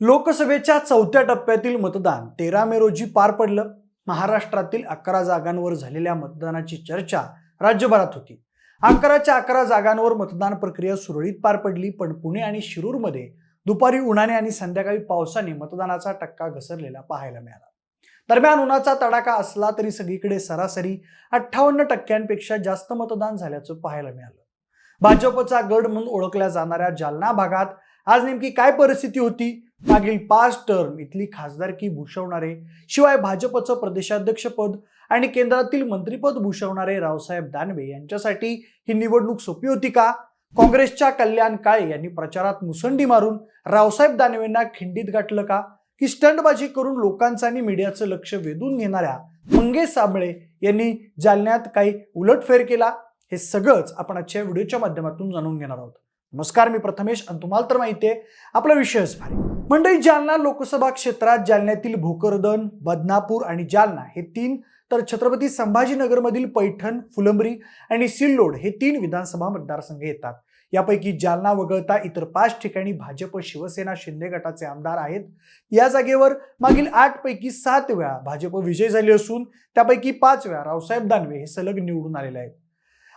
लोकसभेच्या चौथ्या टप्प्यातील मतदान तेरा मे रोजी पार पडलं. महाराष्ट्रातील अकरा जागांवर झालेल्या मतदानाची चर्चा राज्यभरात होती. अकराच्या अकरा जागांवर मतदान प्रक्रिया सुरळीत पार पडली पण पुणे आणि शिरूरमध्ये दुपारी उन्हाने आणि संध्याकाळी पावसाने मतदानाचा टक्का घसरलेला पाहायला मिळाला. दरम्यान उन्हाचा तडाखा असला तरी सगळीकडे सरासरी अठ्ठावन्न टक्क्यांपेक्षा जास्त मतदान झाल्याचं पाहायला मिळालं. भाजपचा गड म्हणून ओळखल्या जाणाऱ्या जालना भागात आज नेमकी काय परिस्थिती होती? मागील पाच टर्म इथली खासदारकी भूषवणारे? शिवाय भाजपचं प्रदेशाध्यक्षपद आणि केंद्रातील मंत्रीपद भूषवणारे रावसाहेब दानवे यांच्यासाठी ही निवडणूक सोपी होती का? काँग्रेसच्या कल्याण काळे यांनी प्रचारात मुसंडी मारून रावसाहेब दानवेंना खिंडीत गाठलं का? की स्टंटबाजी करून लोकांचं आणि मीडियाचं लक्ष वेधून घेणाऱ्या मंगेश साबळे यांनी जालन्यात काही उलटफेर केला? हे सगळंच आपण आजच्या व्हिडिओच्या माध्यमातून जाणून घेणार आहोत. नमस्कार मी प्रथमेश आणि तुम्हाला तर माहिती आहे आपला विषयच भारी मंडळी जालना लोकसभा क्षेत्रात जालन्यातील भोकरदन बदनापूर आणि जालना हे तीन तर छत्रपती संभाजीनगरमधील पैठण फुलंब्री आणि सिल्लोड हे तीन विधानसभा मतदारसंघ येतात. यापैकी जालना वगळता इतर पाच ठिकाणी भाजप शिवसेना शिंदे गटाचे आमदार आहेत. या जागेवर मागील आठ पैकी सात वेळा भाजप विजय झाले असून त्यापैकी पाच वेळा रावसाहेब दानवे हे सलग निवडून आलेले आहेत.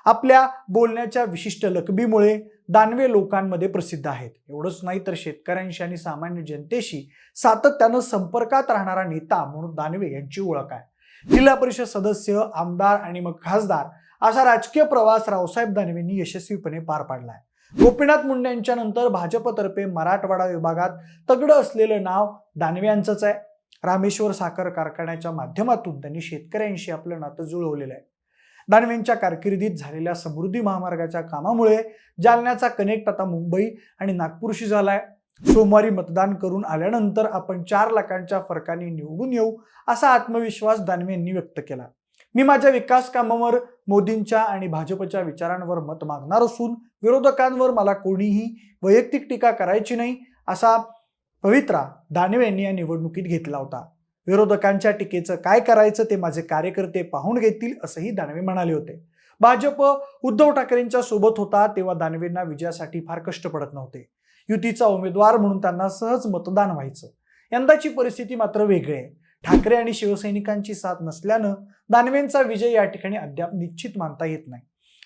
आपल्या बोलण्याच्या विशिष्ट लकबीमुळे दानवे लोकांमध्ये प्रसिद्ध आहेत. एवढंच नाही तर शेतकऱ्यांशी आणि सामान्य जनतेशी सातत्यानं संपर्कात राहणारा नेता म्हणून दानवे यांची ओळख आहे. जिल्हा परिषद सदस्य आमदार आणि मग खासदार असा राजकीय प्रवास रावसाहेब दानवेंनी यशस्वीपणे पार पाडलाय गोपीनाथ मुंडे यांच्या नंतर भाजपतर्फे मराठवाडा विभागात तगडं असलेलं नाव दानवे यांचंच आहे. रामेश्वर साखर कारखान्याच्या माध्यमातून त्यांनी शेतकऱ्यांशी आपलं नातं जुळवलेलं आहे. दानवेंच्या कारकिर्दीत झालेल्या समृद्धी महामार्गाच्या कामामुळे जालन्याचा कनेक्ट आता मुंबई आणि नागपूरशी झालाय. सोमवारी मतदान करून आल्यानंतर आपण चार लाखांच्या फरकाने निवडून येऊ असा आत्मविश्वास दानवे यांनी व्यक्त केला. मी माझ्या विकास कामावर मोदींच्या आणि भाजपच्या विचारांवर मत मागणार असून विरोधकांवर मला कोणीही वैयक्तिक टीका करायची नाही असा पवित्रा दानवे यांनी या निवडणुकीत घेतला होता. विरोधकांच्या टीकेचं काय करायचं ते माझे कार्यकर्ते पाहून घेतील असंही दानवे म्हणाले होते. भाजप उद्धव ठाकरेंच्या सोबत होता तेव्हा दानवेंना विजयासाठी फार कष्ट पडत नव्हते. युतीचा उमेदवार म्हणून त्यांना सहज मतदान व्हायचं. यंदाची परिस्थिती मात्र वेगळी आहे. ठाकरे आणि शिवसैनिकांची साथ नसल्यानं दानवेंचा विजय या ठिकाणी अद्याप निश्चित मानता येत नाही.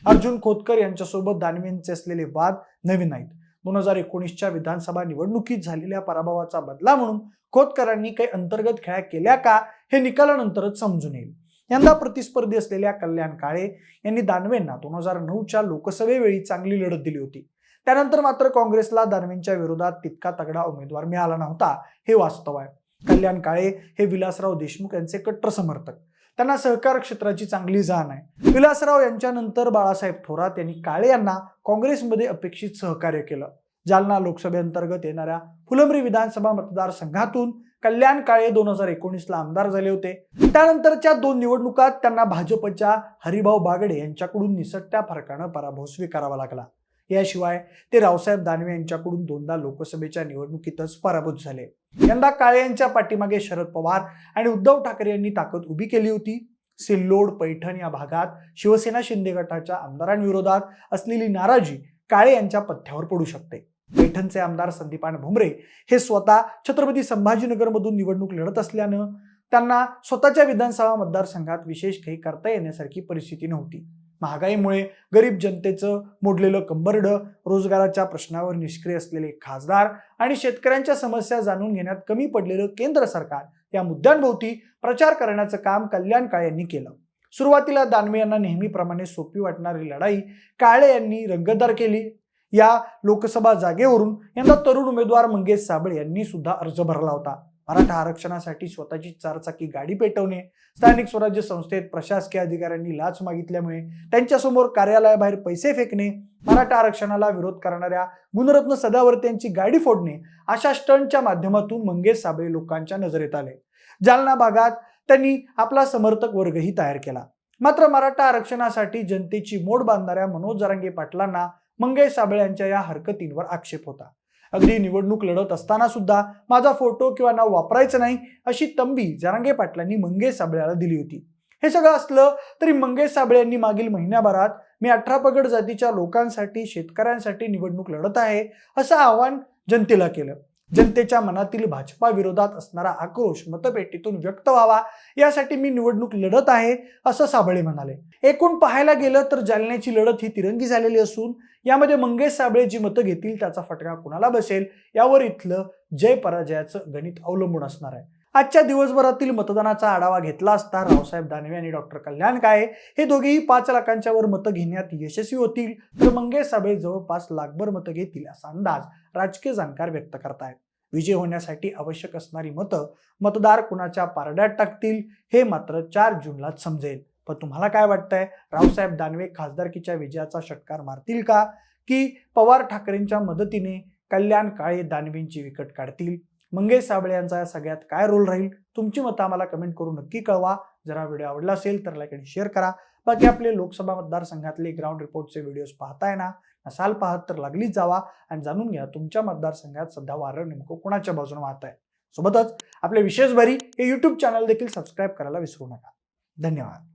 अर्जुन खोतकर यांच्यासोबत दानवेंचे असलेले वाद नवीन नाहीत दोन हजार एकोणीसच्या विधानसभा निवडणुकीत झालेल्या पराभवाचा बदला म्हणून खोतकरांनी काही अंतर्गत खेळ्या केल्या का हे निकालानंतरच समजून येईल. यंदा प्रतिस्पर्धी असलेल्या कल्याण काळे यांनी दानवेंना दोन हजार नऊच्या लोकसभेवेळी चांगली लढत दिली होती. त्यानंतर मात्र काँग्रेसला दानवेंच्या विरोधात तितका तगडा उमेदवार मिळाला नव्हता हे वास्तव आहे. कल्याण काळे हे विलासराव देशमुख यांचे कट्टर समर्थक. त्यांना सहकार क्षेत्राची चांगली जाण आहे. विलासराव यांच्यानंतर बाळासाहेब थोरात यांनी काळे यांना काँग्रेसमध्ये अपेक्षित सहकार्य केलं. जालना लोकसभेअंतर्गत येणाऱ्या फुलंब्री विधानसभा मतदारसंघातून कल्याण काळे दोन हजार एकोणीसला आमदार झाले होते. त्यानंतरच्या दोन निवडणुकात त्यांना भाजपच्या हरिभाऊ बागडे यांच्याकडून निसटत्या फरकानं पराभव स्वीकारावा लागला. याशिवाय ते रावसाहेब दानवे यांच्याकडून दोनदा लोकसभेच्या निवडणुकीतच पराभूत झाले. यंदा काळे यांच्या पाठीमागे शरद पवार आणि उद्धव ठाकरे यांनी ताकद उभी केली होती. सिल्लोड पैठण या भागात शिवसेना शिंदे गटाच्या आमदारांविरोधात असलेली नाराजी काळे यांच्या पथ्यावर पडू शकते. पैठणचे आमदार संदीपान भुमरे हे स्वतः छत्रपती संभाजीनगरमधून निवडणूक लढत असल्यानं त्यांना स्वतःच्या विधानसभा मतदारसंघात विशेष काही करता येण्यासारखी परिस्थिती नव्हती. महागाईमुळे गरीब जनतेचं मोडलेलं कंबरडं रोजगाराच्या प्रश्नावर निष्क्रिय असलेले खासदार आणि शेतकऱ्यांच्या समस्या जाणून घेण्यात कमी पडलेलं केंद्र सरकार या मुद्द्यांभोवती प्रचार करण्याचं काम कल्याण काळे यांनी केलं. सुरुवातीला दानवे यांना नेहमीप्रमाणे सोपी वाटणारी लढाई काळे यांनी रंगतदार केली. या लोकसभा जागेवरून यंदा तरुण उमेदवार मंगेश साबळे यांनी सुद्धा अर्ज भरला होता. मराठा आरक्षणासाठी स्वतःची चारचाकी गाडी पेटवणे स्थानिक स्वराज्य संस्थेत प्रशासकीय अधिकाऱ्यांनी लाच मागितल्यामुळे त्यांच्यासमोर कार्यालयाबाहेर पैसे फेकणे मराठा आरक्षणाला विरोध करणाऱ्या गुणरत्न सदावर्ते यांची गाडी फोडणे अशा स्टंटच्या माध्यमातून मंगेश साबळे लोकांच्या नजरेत आले. जालना भागात त्यांनी आपला समर्थक वर्गही तयार केला. मात्र मराठा आरक्षणासाठी जनतेची मोड बांधणाऱ्या मनोज जरांगे पाटलांना मंगेश साबळे यांच्या या हरकतींवर आक्षेप होता. अगदी निवडणूक लढत असताना सुद्धा माझा फोटो किंवा नाव वापरायचं नाही अशी तंबी जरांगे पाटलांनी मंगेश साबळेला दिली होती. हे सगळं असलं तरी मंगेश साबळे यांनी मागील महिन्याभरात मी अठरा पगड जातीच्या लोकांसाठी शेतकऱ्यांसाठी निवडणूक लढत आहे असं आवाहन जनतेला केलं. जनतेच्या मनातील भाजपा विरोधात असणारा आक्रोश मतपेटीतून व्यक्त व्हावा यासाठी मी निवडणूक लढत आहे असं साबळे म्हणाले. एकूण पाहायला गेलं तर जालन्याची लढत ही तिरंगी झालेली असून यामध्ये मंगेश साबळे जी मतं घेतील त्याचा फटका कुणाला बसेल यावर इथलं जय पराजयाचं गणित अवलंबून असणार आहे. आजच्या दिवसभरातील मतदानाचा आढावा घेतला असता रावसाहेब दानवे आणि डॉक्टर कल्याण काळे हे दोघेही पाच लाखांच्या वर मतं घेण्यात यशस्वी होतील तर मंगेश साबळे जवळपास लाखभर मतं घेतील असा अंदाज राजकीय जाणकार व्यक्त करतायत. विजय होण्यासाठी आवश्यक असणारी मतं मतदार कुणाच्या पारड्यात टाकतील हे मात्र चार जूनलाच समजेल. पण तुम्हाला काय वाटतंय? रावसाहेब दानवे खासदारकीच्या विजयाचा षटकार मारतील का? की पवार ठाकरेंच्या मदतीने कल्याण काळे दानवेंची विकट काढतील? मंगेश साबळे यांचा या सगळ्यात काय रोल राहील? तुमची मतं आम्हाला कमेंट करून नक्की कळवा. जर हा व्हिडिओ आवडला असेल तर लाईक आणि शेअर करा. बाकी आपले लोकसभा मतदारसंघातले ग्राउंड रिपोर्टचे व्हिडिओज पाहताय ना? नसाल पाहत तर लागलीच जावा. आणि जाणून घ्या तुमच्या मतदारसंघात सध्या वारं नेमकं कोणाच्या बाजूने वाहत आहे सोबतच आपले विशेष भरी हे यूट्यूब चॅनल देखील सबस्क्राईब करायला विसरू नका. धन्यवाद.